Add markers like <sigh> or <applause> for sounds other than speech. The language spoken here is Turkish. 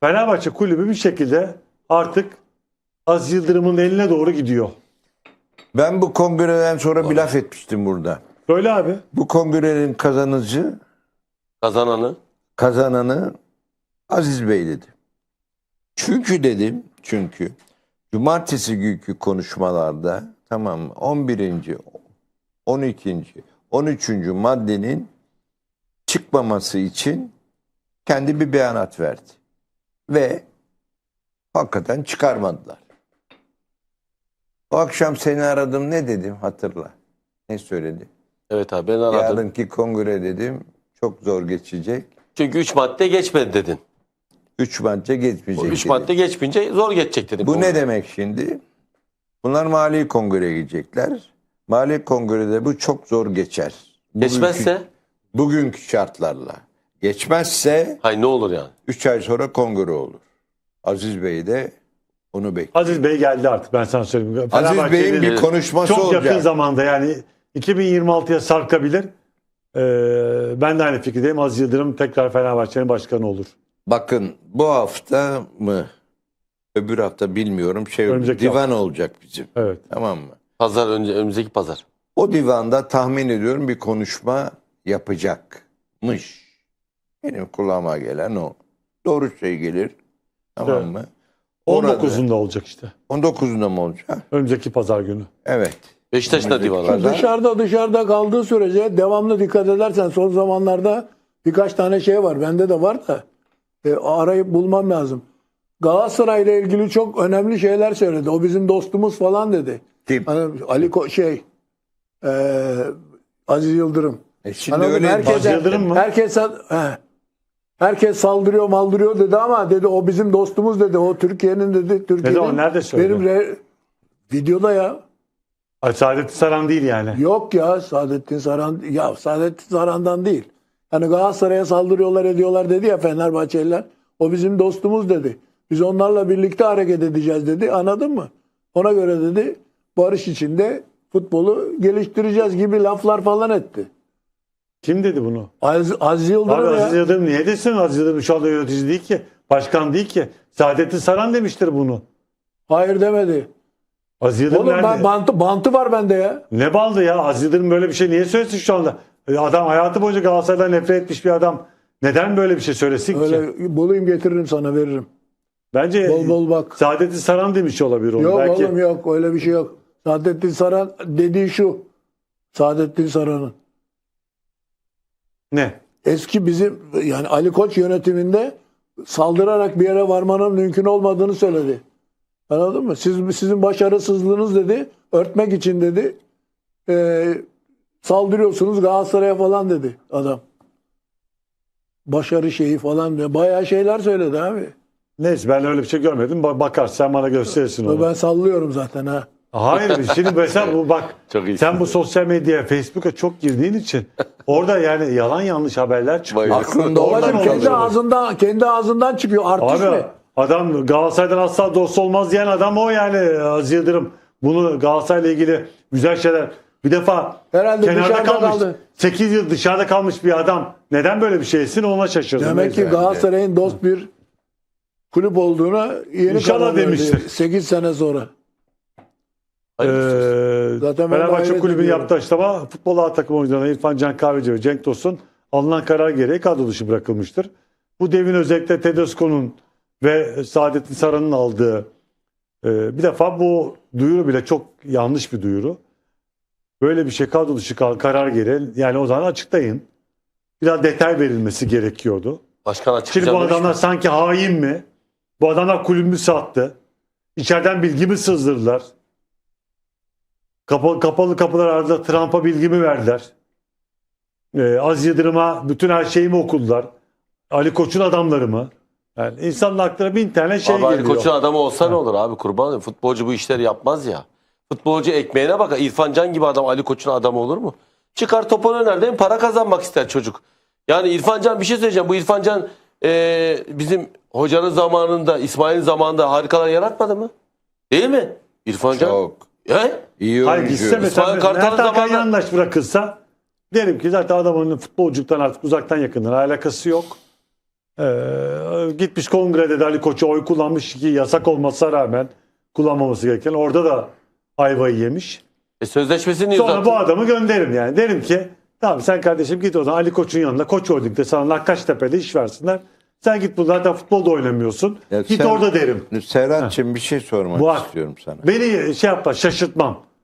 Fenerbahçe kulübü bir şekilde artık Aziz Yıldırım'ın eline doğru gidiyor. Ben bu kongreden sonra bir laf etmiştim burada. Böyle abi. Bu kongrenin kazanıcı, Kazananı. kazananı Aziz Bey dedi. Çünkü dedim, çünkü cumartesi günkü konuşmalarda tamam mı? 11. 12. 13. maddenin çıkmaması için kendi bir beyanat verdi. Ve hakikaten çıkarmadılar. O akşam seni aradım ne dedim hatırla. Ne söyledi? Evet abi ben aradım. Yarınki kongre dedim çok zor geçecek. Çünkü 3 madde geçmedi dedin. Üç madde geçmeyecek 3 dedim. madde geçmeyince zor geçecek dedim. Bu ne demek şimdi? Bunlar mali kongreye gidecekler. Mali kongrede bu çok zor geçer. Bugünkü- Geçmezse Bugünkü şartlarla. Geçmezse hay ne olur yani. 3 ay sonra kongre olur. Aziz Bey de onu bekliyor. Aziz Bey geldi artık ben sana söyleyeyim. Aziz Fenerbahçe'nin Bey'in bir konuşması çok olacak. yakın zamanda yani 2026'ya sarkabilir. Ee, ben de aynı fikirdeyim. Aziz Yıldırım tekrar Fenerbahçe'nin başkanı olur. Bakın bu hafta mı? Öbür hafta bilmiyorum. Şey Önümüzdeki divan olacak bizim. Evet. Tamam mı? Pazar önce önümüzdeki pazar. O divanda tahmin ediyorum bir konuşma yapacakmış. Benim kulağıma gelen o. Doğru şey gelir. Tamam Evet. mı? Orada- 19'unda olacak işte. 19'unda mı olacak? Önümüzdeki pazar günü. Evet. Önümüzdeki divan pazar. Dışarıda dışarıda kaldığı sürece devamlı dikkat edersen son zamanlarda birkaç tane şey var. Bende de var da e, arayıp bulmam lazım. Galatasaray ile ilgili çok önemli şeyler söyledi. O bizim dostumuz falan dedi. Kim? Hani Ali Ko- şey e, Aziz Yıldırım. E şimdi Anladın mı? öyle herkes, Aziz Yıldırım mı? Herkes, he. Herkes saldırıyor maldırıyor dedi ama dedi o bizim dostumuz dedi. O Türkiye'nin dedi. Türkiye'nin, zaman, nerede söyledi? Benim re- videoda ya. Ay, Saadettin Saran değil yani. Yok ya Saadettin Saran ya Saadettin Saran'dan değil. Hani Galatasaray'a saldırıyorlar ediyorlar dedi ya Fenerbahçeliler. O bizim dostumuz dedi. Biz onlarla birlikte hareket edeceğiz dedi. Anladın mı? Ona göre dedi barış içinde futbolu geliştireceğiz gibi laflar falan etti. Kim dedi bunu? Aziz, Aziz Abi Yıldırım ya. Aziz Yıldırım niye desin? Aziz Yıldırım şu anda yönetici değil ki. Başkan değil ki. Saadettin Saran demiştir bunu. Hayır demedi. Aziz Yıldırım Oğlum nerede? ben bantı, bantı var bende ya. Ne baldı ya? Aziz Yıldırım böyle bir şey niye söylesin şu anda? E, Adam hayatı boyunca Galatasaray'dan nefret etmiş bir adam. Neden böyle bir şey söylesin ki? Öyle bulayım getiririm sana veririm. Bence Bol bol bak. Saadettin Saran demiş olabilir onu. Yok Belki oğlum yok öyle bir şey yok. Saadettin Saran dediği şu. Saadettin Saran'ın. Ne? Eski bizim yani Ali Koç yönetiminde saldırarak bir yere varmanın mümkün olmadığını söyledi. Anladın mı? Siz, sizin başarısızlığınız dedi. Örtmek için dedi. eee, saldırıyorsunuz Galatasaray'a falan dedi adam. Başarı şeyi falan diye. Bayağı şeyler söyledi abi. Neyse ben öyle bir şey görmedim. Ba- Bakar sen bana gösterirsin onu. Ben sallıyorum zaten ha. Hayır <laughs> şimdi mesela bu bak Çok iyi. sen bu sosyal medyaya Facebook'a çok girdiğin için orada yani yalan yanlış haberler çıkıyor. Aklında oradan Babacım kendi kalıyor. ağzından kendi ağzından çıkıyor artist Abi mi? adam Galatasaray'dan asla dost olmaz diyen adam o yani Aziz Yıldırım. Bunu Galatasaray'la ilgili güzel şeyler. Bir defa Herhalde kenarda dışarıda kalmış. kaldı. 8 yıl dışarıda kalmış bir adam. Neden böyle bir şeysin ona şaşırdım. Demek ki. Galatasaray'ın dost bir kulüp olduğuna yeni İnşallah karar verdi. demiştir. 8 sene sonra. Hayırlısı. Ee, Zaten Fenerbahçe ediyorum. yaptığı açıklama futbol A takım oyuncularına İrfan Can Kahveci ve Cenk Tosun alınan karar gereği kadro dışı bırakılmıştır. Bu devin özellikle Tedesco'nun ve Saadettin Saran'ın aldığı e, bir defa bu duyuru bile çok yanlış bir duyuru. Böyle bir şey kadro dışı kal- karar gereği yani o zaman açıklayın. Biraz detay verilmesi gerekiyordu. Başkan Şimdi açıklayacağım. bu adamlar mi? sanki hain mi? Bu adamlar kulübümü sattı. İçeriden bilgi mi sızdırdılar? Kapalı, kapalı kapılar ardında Trump'a bilgi mi verdiler? Ee, Az Yıldırım'a bütün her şeyi mi okudular? Ali Koç'un adamları mı? Yani insanın aklına bin tane şey Abi Ali geliyor. Koç'un adamı olsa ne olur abi kurban olayım. Futbolcu bu işleri yapmaz ya. Futbolcu ekmeğine bak. İrfan Can gibi adam Ali Koç'un adamı olur mu? Çıkar topun önerden para kazanmak ister çocuk. Yani İrfan Can bir şey söyleyeceğim. Bu İrfan Can eee, bizim hocanın zamanında, İsmail'in zamanında harikalar yaratmadı mı? Değil mi? İrfan Can. Çok He? iyi Hayır oyuncu. gitse mesela Kartal'ın Mert Hakan zamanında- yandaş bırakılsa derim ki zaten adamın futbolculuktan artık uzaktan yakındır. Alakası yok. Ee, gitmiş kongrede de Ali Koç'a oy kullanmış ki yasak olmasına rağmen kullanmaması gereken. Orada da ayvayı yemiş. E sözleşmesini Sonra uzat. bu adamı gönderirim yani. Derim ki tamam sen kardeşim git o zaman Ali Koç'un yanına Koç Holding'de sana Nakkaştepe'de iş versinler. Sen git bu zaten futbolda oynamıyorsun. Ya git sen- orada derim. Serhat'cığım bir şey sormak hak. istiyorum sana. Beni şey yapma şaşırtmam.